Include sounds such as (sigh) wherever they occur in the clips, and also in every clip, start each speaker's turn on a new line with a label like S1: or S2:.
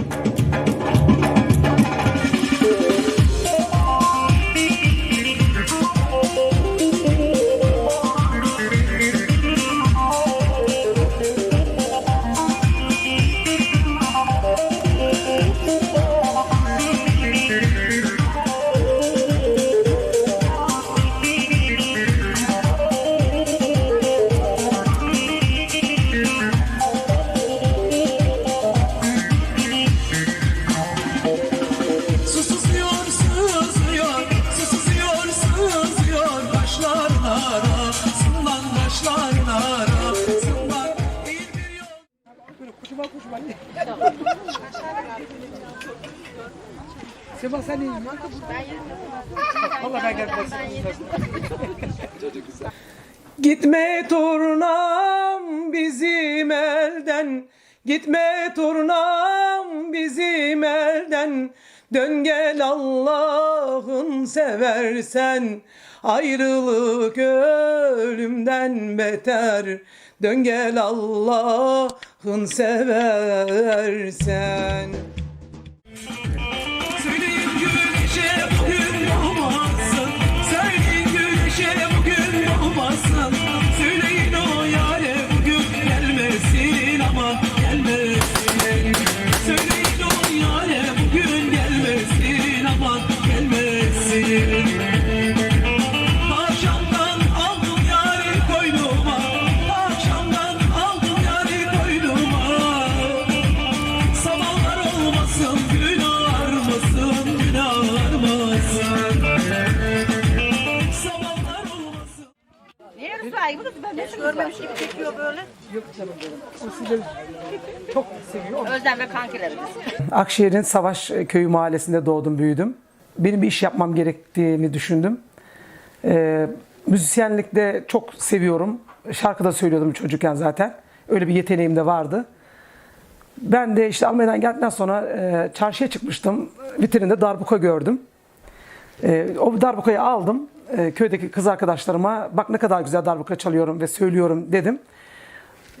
S1: Thank you. Sema sen iyi mi? Valla ben geldim. Gitme turnam bizim elden. Gitme turnam bizim elden. Dön gel Allah'ın seversen. Ayrılık ölümden beter. Dön gel Allah'ın seversen
S2: ve kankilerimiz.
S1: Akşehir'in Savaş Köyü mahallesinde doğdum, büyüdüm. Benim bir iş yapmam gerektiğini düşündüm. Ee, müzisyenlikte çok seviyorum. Şarkı da söylüyordum çocukken zaten. Öyle bir yeteneğim de vardı. Ben de işte Almanya'dan geldikten sonra e, çarşıya çıkmıştım. Vitrinde darbuka gördüm. E, o darbukayı aldım. E, köydeki kız arkadaşlarıma bak ne kadar güzel darbuka çalıyorum ve söylüyorum dedim.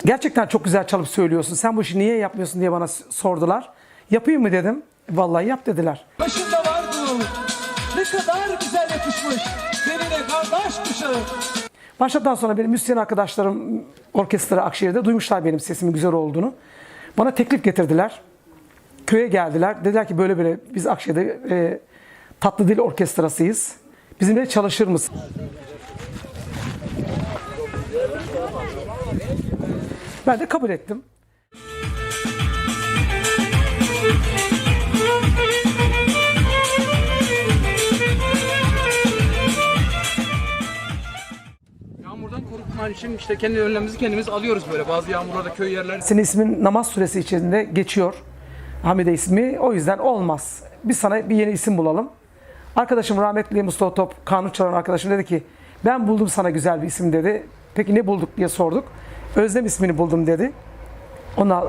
S1: Gerçekten çok güzel çalıp söylüyorsun. Sen bu işi niye yapmıyorsun diye bana sordular. Yapayım mı dedim. Vallahi yap dediler.
S3: Başında vardı ne kadar güzel yakışmış seninle kardeş kuşağı.
S1: Başladıktan sonra benim müzisyen arkadaşlarım orkestra Akşehir'de duymuşlar benim sesimin güzel olduğunu. Bana teklif getirdiler. Köye geldiler. Dediler ki böyle böyle biz Akşehir'de e, tatlı dil orkestrasıyız. Bizimle çalışır mısın? Ben de kabul ettim.
S4: Yağmurdan korunmak için işte kendi önlemimizi kendimiz alıyoruz böyle. Bazı yağmurlarda köy yerler
S1: Senin ismin namaz suresi içerisinde geçiyor. Hamide ismi. O yüzden olmaz. Biz sana bir yeni isim bulalım. Arkadaşım rahmetli Mustafa Top, kanun çalan arkadaşım dedi ki ben buldum sana güzel bir isim dedi. Peki ne bulduk diye sorduk. Özlem ismini buldum dedi. Ona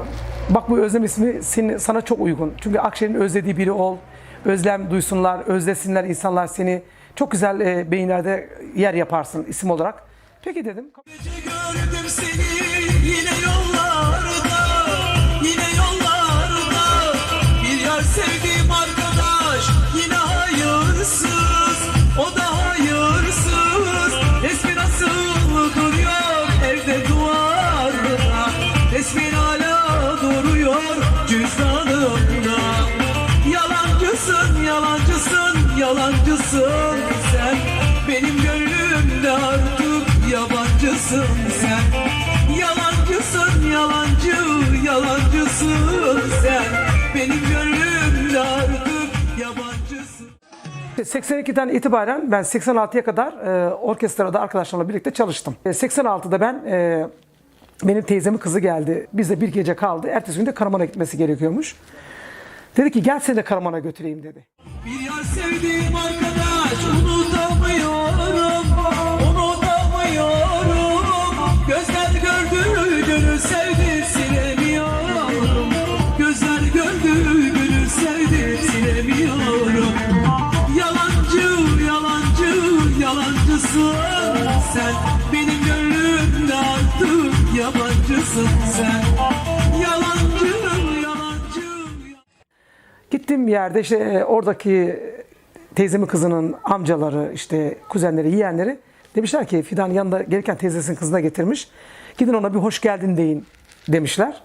S1: bak bu Özlem ismi senin, sana çok uygun. Çünkü Akşehir'in özlediği biri ol. Özlem duysunlar, özlesinler insanlar seni. Çok güzel e, beyinlerde yer yaparsın isim olarak. Peki dedim.
S3: Gece gördüm seni yine yollarda, yine yollarda. Bir yar sevdiğim yabancısın sen. Yalancısın, yalancı, yalancısın sen. Benim gönlümde artık yabancısın.
S1: 82'den itibaren ben 86'ya kadar e, orkestrada arkadaşlarımla birlikte çalıştım. E, 86'da ben e, benim teyzemin kızı geldi. Bizde bir gece kaldı. Ertesi gün de Karaman'a gitmesi gerekiyormuş. Dedi ki gel seni de Karaman'a götüreyim dedi.
S3: Bir yar sevdiğim arkadaş sen Benim gönlümde artık yabancısın sen Yalancı yalancı
S1: Gittiğim yerde işte e, oradaki teyzemin kızının amcaları, işte kuzenleri, yeğenleri demişler ki Fidan yanında gelirken teyzesinin kızına getirmiş. Gidin ona bir hoş geldin deyin demişler.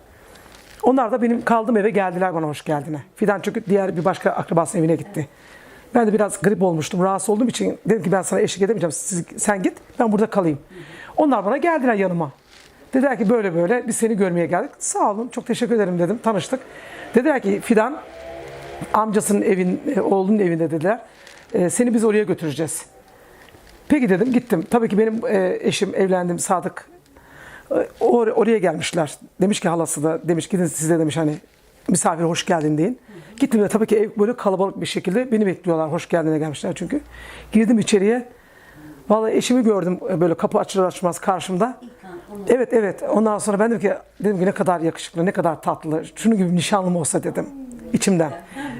S1: Onlar da benim kaldığım eve geldiler bana hoş geldine. Fidan çünkü diğer bir başka akrabasının evine gitti. Ben de biraz grip olmuştum, rahatsız olduğum için dedim ki ben sana eşlik edemeyeceğim. Siz, sen git, ben burada kalayım. Onlar bana geldiler yanıma. Dediler ki böyle böyle biz seni görmeye geldik. Sağ olun, çok teşekkür ederim dedim. Tanıştık. Dediler ki Fidan amcasının evin, e, oğlunun evinde dediler. E, seni biz oraya götüreceğiz. Peki dedim gittim. Tabii ki benim e, eşim evlendim Sadık. Or- oraya gelmişler. Demiş ki halası da demiş gidin size demiş hani misafir hoş geldin deyin. Gittim de tabii ki ev böyle kalabalık bir şekilde beni bekliyorlar. Hoş geldine gelmişler çünkü. Girdim içeriye. Vallahi eşimi gördüm e, böyle kapı açılır açmaz karşımda. Evet evet. Ondan sonra ben dedim ki dedim ki ne kadar yakışıklı, ne kadar tatlı. Şunun gibi nişanlım olsa dedim içimden.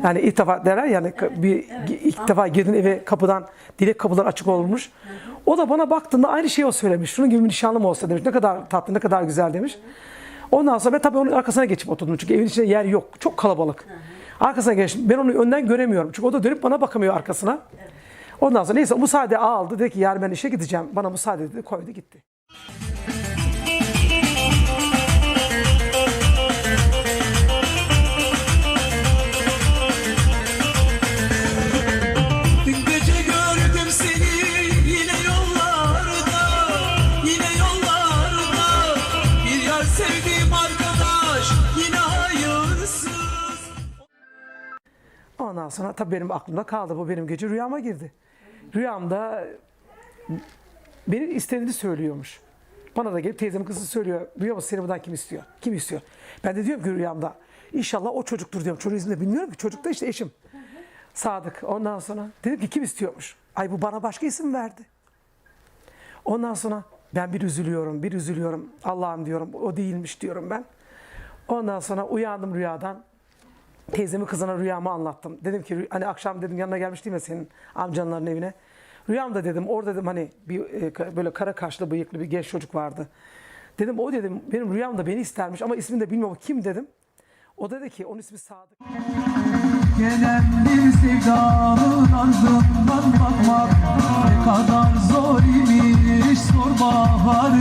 S1: Yani ilk defa derler yani bir ilk defa girdin eve kapıdan dilek kapılar açık olmuş. O da bana baktığında aynı şeyi o söylemiş. Şunun gibi nişanlım olsa demiş. Ne kadar tatlı, ne kadar güzel demiş. Ondan sonra ben tabii onun arkasına geçip oturdum. Çünkü evin içinde yer yok. Çok kalabalık. Arkasına geçtim. Ben onu önden göremiyorum. Çünkü o da dönüp bana bakamıyor arkasına. Ondan sonra neyse müsaade aldı. Dedi ki yarın ben işe gideceğim. Bana müsaade dedi. Koydu gitti. Ondan sonra tabii benim aklımda kaldı. Bu benim gece rüyama girdi. Rüyamda beni istediğini söylüyormuş. Bana da gelip teyzemin kızı söylüyor. Biliyor musun seni buradan kim istiyor? Kim istiyor? Ben de diyorum ki rüyamda. İnşallah o çocuktur diyorum. Çocuğun ismini de bilmiyorum ki. Çocuk da işte eşim. Sadık. Ondan sonra dedim ki kim istiyormuş? Ay bu bana başka isim verdi. Ondan sonra ben bir üzülüyorum, bir üzülüyorum. Allah'ım diyorum o değilmiş diyorum ben. Ondan sonra uyandım rüyadan. Teyzemin kızına rüyamı anlattım. Dedim ki hani akşam dedim yanına gelmiştim ya senin amcanların evine. Rüyamda dedim orada dedim hani bir e, böyle kara kaşlı bıyıklı bir genç çocuk vardı. Dedim o dedim benim rüyamda beni istermiş ama ismini de bilmiyorum kim dedim. O dedi ki onun ismi Sadık.
S3: Gelen bir sevdanın ardından bakmak Ne kadar zor imiş sor bahar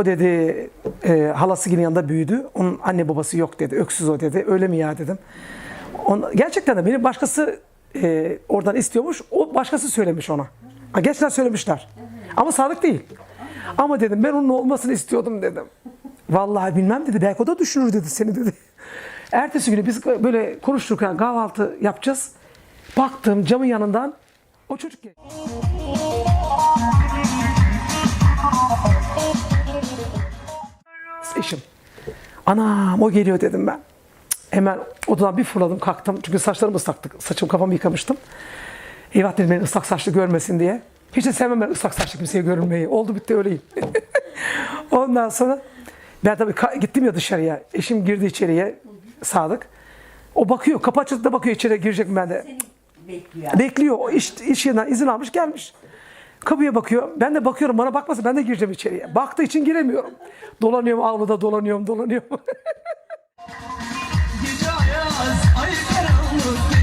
S1: O dedi e, halası gibi yanında büyüdü. Onun anne babası yok dedi. Öksüz o dedi. Öyle mi ya dedim. On, gerçekten de beni başkası e, oradan istiyormuş. O başkası söylemiş ona. Ha, gerçekten söylemişler. Ama Sadık değil. Ama dedim ben onun olmasını istiyordum dedim. Vallahi bilmem dedi. Belki o da düşünür dedi seni dedi. Ertesi günü biz böyle konuşurken kahvaltı yapacağız. Baktım camın yanından o çocuk geldi. Eşim. Anam o geliyor dedim ben. Hemen odadan bir fırladım kalktım. Çünkü saçlarım ıslaktı. Saçım kafamı yıkamıştım. Eyvah dedim beni ıslak saçlı görmesin diye. Hiç de sevmem ben ıslak saçlı kimseye görünmeyi. Oldu bitti öyleyim. (laughs) Ondan sonra ben tabii gittim ya dışarıya. Eşim girdi içeriye. Sadık. O bakıyor. Kapı açıldı da bakıyor içeri girecek mi ben de.
S2: Bekliyor.
S1: Bekliyor. O iş, iş yerinden izin almış gelmiş. Kapıya bakıyor. Ben de bakıyorum. Bana bakmasa ben de gireceğim içeriye. Baktığı için giremiyorum. Dolanıyorum avluda dolanıyorum dolanıyorum. (laughs)
S3: Gece ayaz, ay karanlık,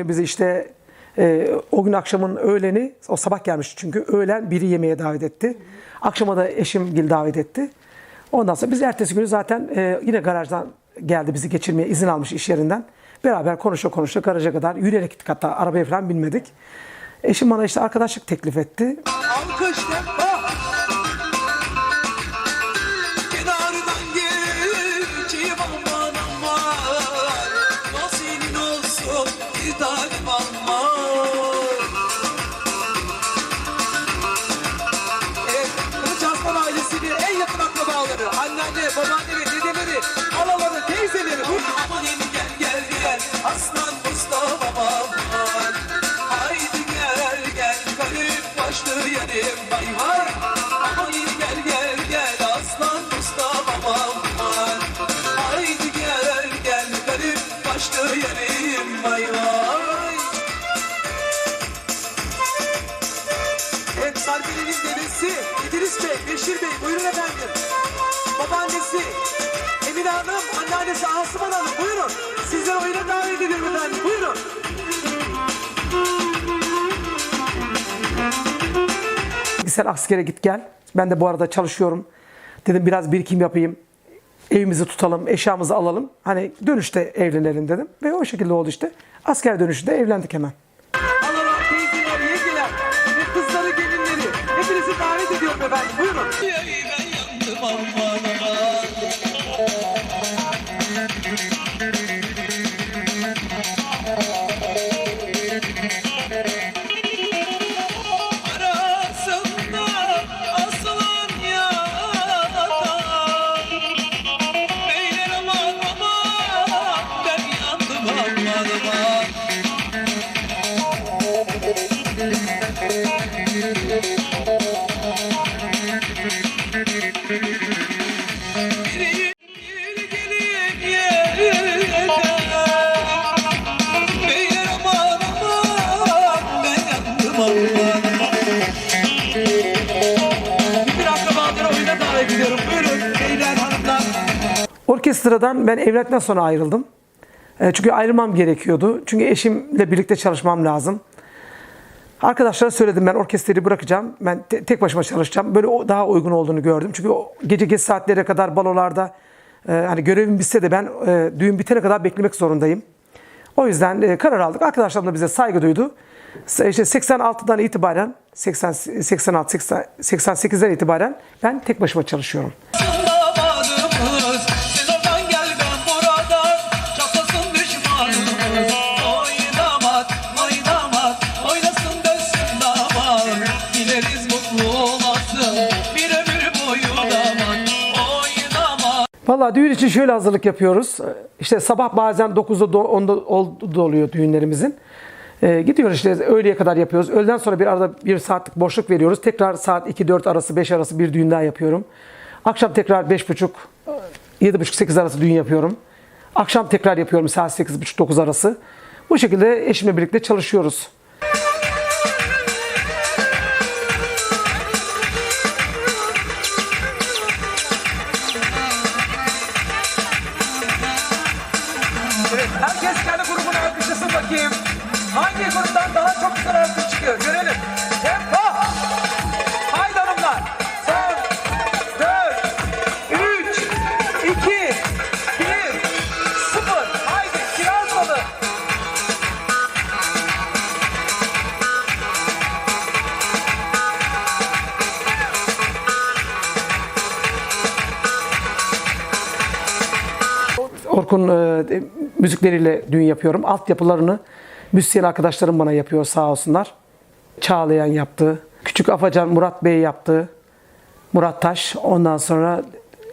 S1: günü bizi işte e, o gün akşamın öğleni, o sabah gelmiş çünkü öğlen biri yemeğe davet etti. Akşama da eşim Gil davet etti. Ondan sonra biz ertesi günü zaten e, yine garajdan geldi bizi geçirmeye izin almış iş yerinden. Beraber konuşa konuşa garaja kadar yürüyerek gittik hatta arabaya falan binmedik. Eşim bana işte arkadaşlık teklif etti.
S3: Alkışla
S5: Sarpi'nin dedesi İdris Bey, Beşir Bey, buyurun efendim. Babaannesi Emine Hanım, anneannesi Asuman Hanım, buyurun. Sizleri oyuna davet ediyorum efendim, buyurun.
S1: Sen askere git gel. Ben de bu arada çalışıyorum. Dedim biraz birikim yapayım. Evimizi tutalım, eşyamızı alalım. Hani dönüşte evlenelim dedim. Ve o şekilde oldu işte. Asker dönüşünde evlendik hemen.
S5: Davet ediyorum efendim, buyurun.
S1: Orkestradan ben evlendikten sonra ayrıldım. E, Çünkü ayrılmam gerekiyordu. Çünkü eşimle birlikte çalışmam lazım. Arkadaşlara söyledim ben orkestrayı bırakacağım. Ben te- tek başıma çalışacağım. Böyle daha uygun olduğunu gördüm. Çünkü o gece geç saatlere kadar balolarda e, hani görevim bitse de ben e, düğün bitene kadar beklemek zorundayım. O yüzden e, karar aldık. Arkadaşlarım da bize saygı duydu. İşte 86'dan itibaren 80 86 80, 88'den itibaren ben tek başıma çalışıyorum. Valla düğün için şöyle hazırlık yapıyoruz. İşte sabah bazen 9'da do- 10'da ol- da oluyor düğünlerimizin. Ee, gidiyoruz işte öğleye kadar yapıyoruz. Öğleden sonra bir arada bir saatlik boşluk veriyoruz. Tekrar saat 2-4 arası 5 arası bir düğün daha yapıyorum. Akşam tekrar 5.30 7.30-8 arası düğün yapıyorum. Akşam tekrar yapıyorum saat 8.30-9 arası. Bu şekilde eşimle birlikte çalışıyoruz. Orkun e, müzikleriyle düğün yapıyorum. Altyapılarını müzisyen arkadaşlarım bana yapıyor sağ olsunlar. Çağlayan yaptı. Küçük Afacan Murat Bey yaptı. Murat Taş. Ondan sonra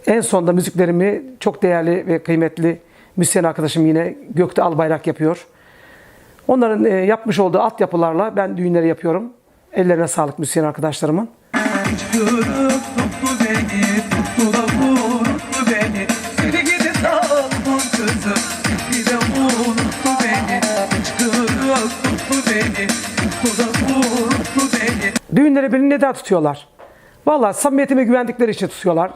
S1: en sonda müziklerimi çok değerli ve kıymetli müzisyen arkadaşım yine Gökte Albayrak yapıyor. Onların e, yapmış olduğu altyapılarla ben düğünleri yapıyorum. Ellerine sağlık müzisyen arkadaşlarımın.
S3: Kırıp beni
S1: Düğünleri beni neden tutuyorlar? Vallahi samimiyetime güvendikleri için tutuyorlar.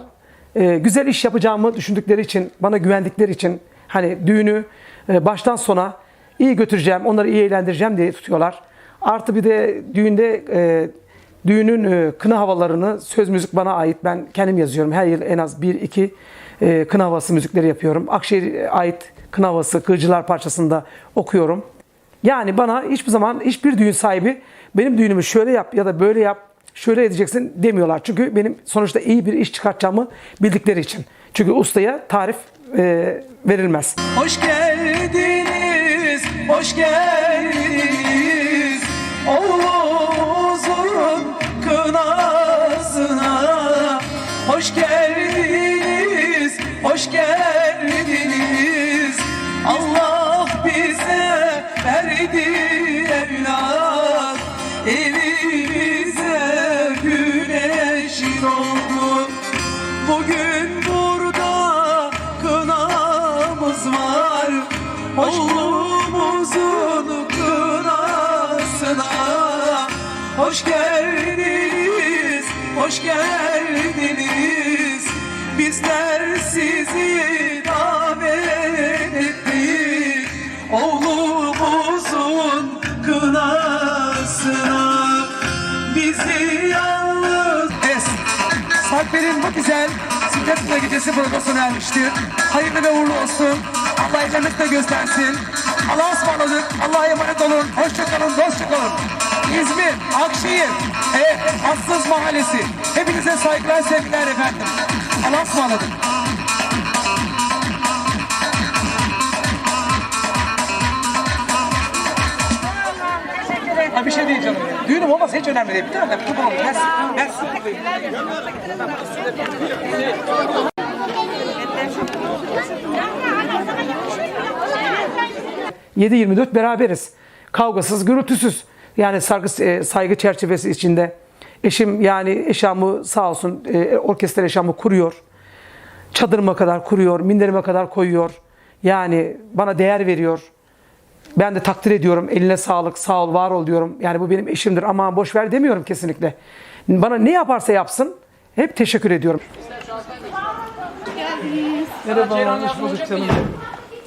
S1: Ee, güzel iş yapacağımı düşündükleri için, bana güvendikleri için hani düğünü e, baştan sona iyi götüreceğim, onları iyi eğlendireceğim diye tutuyorlar. Artı bir de düğünde e, düğünün e, kına havalarını söz müzik bana ait. Ben kendim yazıyorum. Her yıl en az bir iki e, kına havası müzikleri yapıyorum. Akşehir'e ait kına havası, Kırcılar parçasında okuyorum. Yani bana hiçbir zaman hiçbir düğün sahibi benim düğünümü şöyle yap ya da böyle yap, şöyle edeceksin demiyorlar. Çünkü benim sonuçta iyi bir iş çıkartacağımı bildikleri için. Çünkü ustaya tarif e, verilmez.
S3: Hoş geldiniz, hoş geldiniz Oğlumuzun kınasına Hoş geldiniz
S5: Sikletme gecesi provasına ermiştir. Hayırlı ve uğurlu olsun. Allah evlenmek göstersin. Allah'a ısmarladık. Allah'a emanet olun. Hoşçakalın, dostça kalın. İzmir, Akşehir, evet, Hassız Mahallesi. Hepinize saygılar, sevgiler efendim. Allah'a ısmarladık. Ha bir şey ya. Düğünüm olmasa hiç önemli değil. Bir tane de kupon olur. Mersi.
S1: 7-24 beraberiz. Kavgasız, gürültüsüz. Yani saygı, e, saygı çerçevesi içinde. Eşim yani eşyamı sağ olsun e, orkestra eşyamı kuruyor. Çadırıma kadar kuruyor, minderime kadar koyuyor. Yani bana değer veriyor. Ben de takdir ediyorum. Eline sağlık, sağ ol, var ol diyorum. Yani bu benim eşimdir ama boş ver demiyorum kesinlikle. Bana ne yaparsa yapsın hep teşekkür ediyorum. Merhaba, hoş bulduk canım.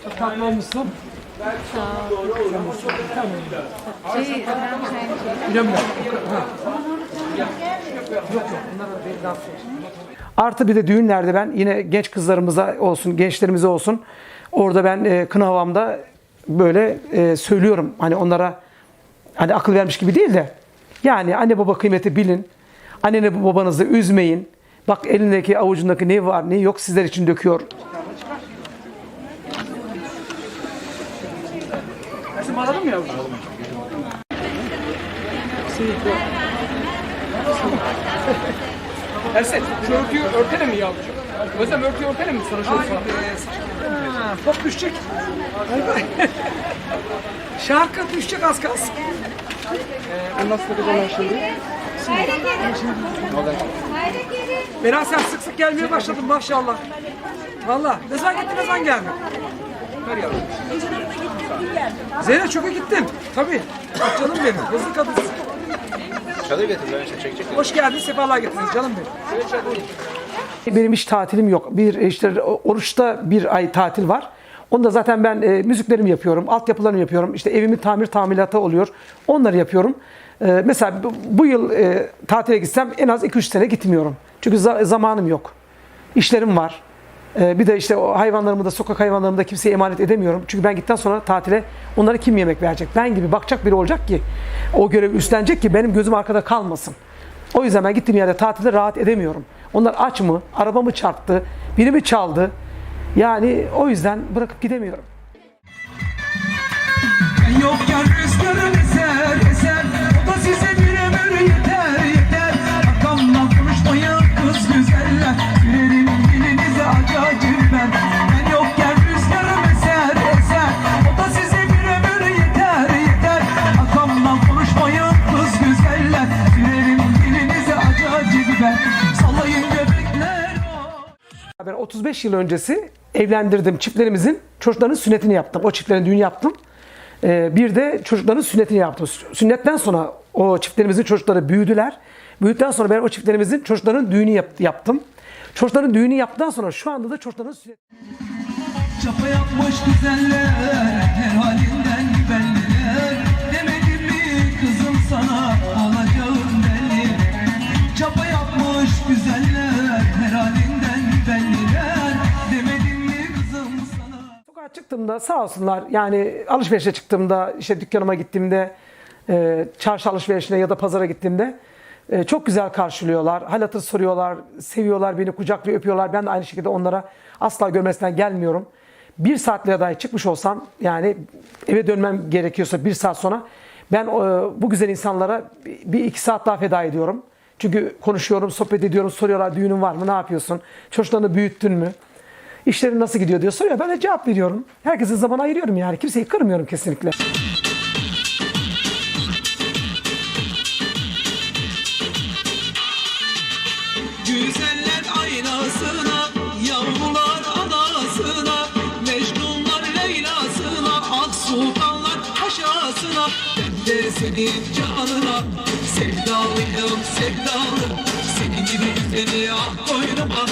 S1: Çok tatlı olmuşsun. Artı bir de düğünlerde ben yine genç kızlarımıza olsun, gençlerimize olsun orada ben e, kına havamda böyle e, söylüyorum. Hani onlara hani akıl vermiş gibi değil de yani anne baba kıymeti bilin. Anneni babanızı üzmeyin. Bak elindeki avucundaki ne var ne yok sizler için döküyor.
S4: Resim alalım mı yavrum? Ersen, şu örtüyü örtelim mi yavrucuğum? Özlem örtüyü örtelim mi sana şöyle sana?
S5: Ha, Pop düşecek. Şarkı düşecek az kalsın.
S4: Ee, nasıl ben şimdi?
S5: Berat sen sık sık gelmeye başladın maşallah. Valla. Ne zaman gittin ne zaman geldin?
S4: Ver yavrum.
S5: Zeynep çöpe gittin. Tabii. Bak canım benim. Hızlı kadınsın.
S6: Çadır getir ben işte çekecek.
S5: Hoş geldin. Sefalar getirdiniz canım benim.
S1: Benim hiç tatilim yok. Bir işte oruçta bir ay tatil var. Onda zaten ben e, müziklerimi yapıyorum, altyapılarımı yapıyorum. İşte evimin tamir tamiratı oluyor. Onları yapıyorum. E, mesela bu, bu yıl e, tatile gitsem en az 2-3 sene gitmiyorum. Çünkü za- zamanım yok. İşlerim var. E, bir de işte o hayvanlarımı da sokak hayvanlarımı da kimseye emanet edemiyorum. Çünkü ben gittikten sonra tatile onlara kim yemek verecek? Ben gibi bakacak biri olacak ki o görevi üstlenecek ki benim gözüm arkada kalmasın. O yüzden ben gittiğim yerde tatilde rahat edemiyorum. Onlar aç mı? Arabamı çarptı? Biri mi çaldı? Yani o yüzden bırakıp gidemiyorum.
S3: Yokken rüzgarın eser eser O da size bir Ben
S1: 35 yıl öncesi evlendirdim çiftlerimizin çocuklarının sünnetini yaptım. O çiftlerin düğünü yaptım. Ee, bir de çocukların sünnetini yaptım. Sünnetten sonra o çiftlerimizin çocukları büyüdüler. Büyüdükten sonra ben o çiftlerimizin çocukların düğünü yap- yaptım. Çocukların düğünü yaptıktan sonra şu anda da çocukların sünnet
S3: Çapa yapmış güzeller Her halinden belliler Demedim mi kızım sana Olacağım
S1: Sokağa çıktığımda sağ olsunlar yani alışverişe çıktığımda işte dükkanıma gittiğimde e, çarşı alışverişine ya da pazara gittiğimde e, çok güzel karşılıyorlar. Hal hatır soruyorlar, seviyorlar beni kucaklıyor, öpüyorlar. Ben de aynı şekilde onlara asla görmesinden gelmiyorum. Bir saatliğe dahi çıkmış olsam yani eve dönmem gerekiyorsa bir saat sonra ben e, bu güzel insanlara bir iki saat daha feda ediyorum. Çünkü konuşuyorum, sohbet ediyorum, soruyorlar düğünün var mı, ne yapıyorsun, çocuklarını büyüttün mü? İşlerin nasıl gidiyor diyor soruyor. Ben de cevap veriyorum. Herkese zaman ayırıyorum yani. Kimseyi kırmıyorum kesinlikle.
S3: Canına, sevdalıyım sevdalı, seni gibi güzeli ah boynuma,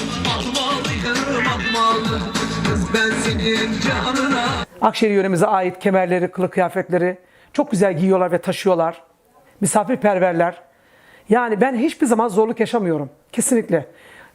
S3: Canına
S1: Akşehir yöremize ait kemerleri, kılık kıyafetleri çok güzel giyiyorlar ve taşıyorlar. Misafirperverler. Yani ben hiçbir zaman zorluk yaşamıyorum. Kesinlikle.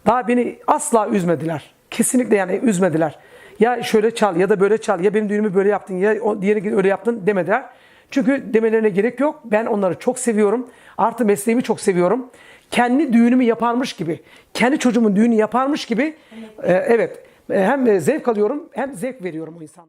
S1: Daha beni asla üzmediler. Kesinlikle yani üzmediler. Ya şöyle çal ya da böyle çal ya benim düğünümü böyle yaptın ya o diğeri öyle yaptın demediler. Çünkü demelerine gerek yok. Ben onları çok seviyorum. Artı mesleğimi çok seviyorum. Kendi düğünümü yaparmış gibi, kendi çocuğumun düğünü yaparmış gibi e, evet e, hem zevk alıyorum hem zevk veriyorum o insan.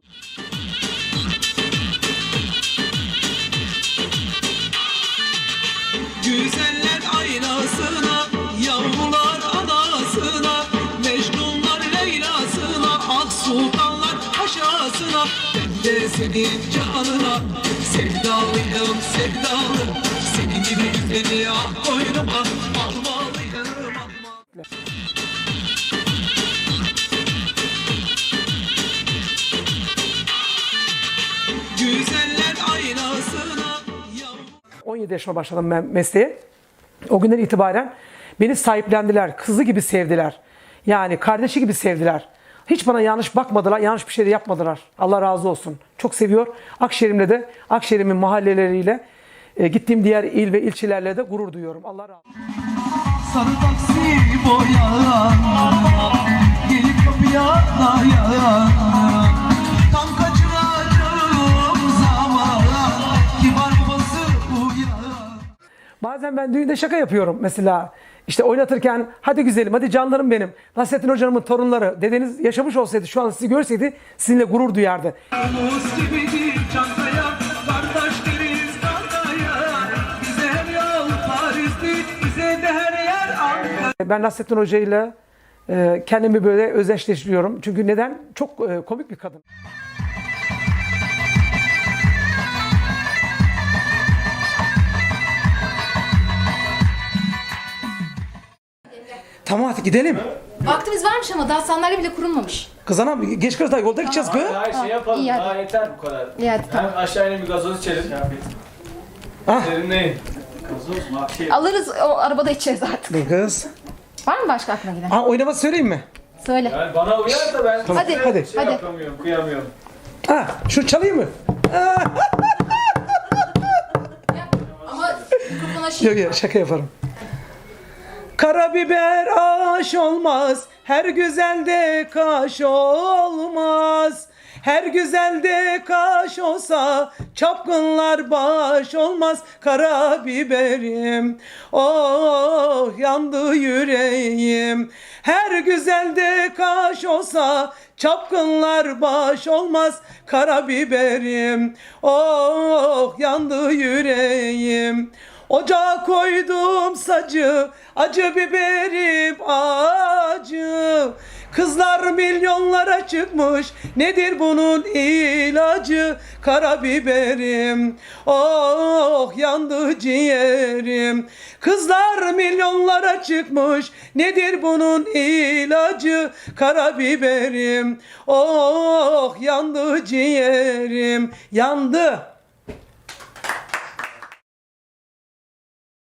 S3: Güzeller aynasına, yavrular anasına, Mecnunlar Leyla'sına, ak sultanlar paşasına. De senin canına, sevdalıyım sevdalı. Senin gibi güzeli ah koynuma,
S1: 17 yaşıma başladım ben mesleğe. O günden itibaren beni sahiplendiler. Kızı gibi sevdiler. Yani kardeşi gibi sevdiler. Hiç bana yanlış bakmadılar, yanlış bir şey de yapmadılar. Allah razı olsun. Çok seviyor. Akşehir'imle de, Akşehir'imin mahalleleriyle, e, gittiğim diğer il ve ilçelerle de gurur duyuyorum. Allah razı olsun.
S3: Sarı taksi boyan Gelip kapıya dayan
S1: Bazen ben düğünde şaka yapıyorum. Mesela işte oynatırken hadi güzelim, hadi canlarım benim. Nasrettin Hoca'nın torunları, dedeniz yaşamış olsaydı şu an sizi görseydi sizinle gurur duyardı. Ben Nasrettin Hoca ile e, kendimi böyle özdeşleştiriyorum. Çünkü neden? Çok e, komik bir kadın. Tamam hadi gidelim.
S7: Vaktimiz varmış ama daha sandalye bile kurulmamış.
S1: Kız anam geç kız daha yolda gideceğiz kız.
S6: Hayır şey yapalım.
S7: İyi, hadi.
S6: Daha yeter bu kadar.
S7: İyi hadi tamam.
S6: Hem aşağı inip bir gazoz içelim.
S1: Ah.
S6: Serinleyin. Gazoz mu? Şey.
S7: Alırız o arabada içeceğiz artık.
S1: Dur kız.
S7: Var mı başka aklına gelen?
S1: Ha oynaması söyleyeyim mi?
S7: Söyle.
S6: Yani bana uyar da ben
S7: Hadi,
S6: size
S1: hadi.
S6: şey
S7: hadi.
S6: yapamıyorum, kıyamıyorum.
S1: Ha şu çalayım mı?
S7: Ama mikrofona şey...
S1: Yok yok şaka yaparım. Karabiber aş olmaz, her güzelde kaş olmaz. Her güzelde kaş olsa çapkınlar baş olmaz karabiberim. Oh yandı yüreğim. Her güzelde kaş olsa çapkınlar baş olmaz karabiberim. Oh yandı yüreğim. Ocağa koydum sacı, acı biberim acı. Kızlar milyonlara çıkmış, nedir bunun ilacı? Karabiberim, oh yandı ciğerim. Kızlar milyonlara çıkmış, nedir bunun ilacı? Karabiberim, oh yandı ciğerim, yandı.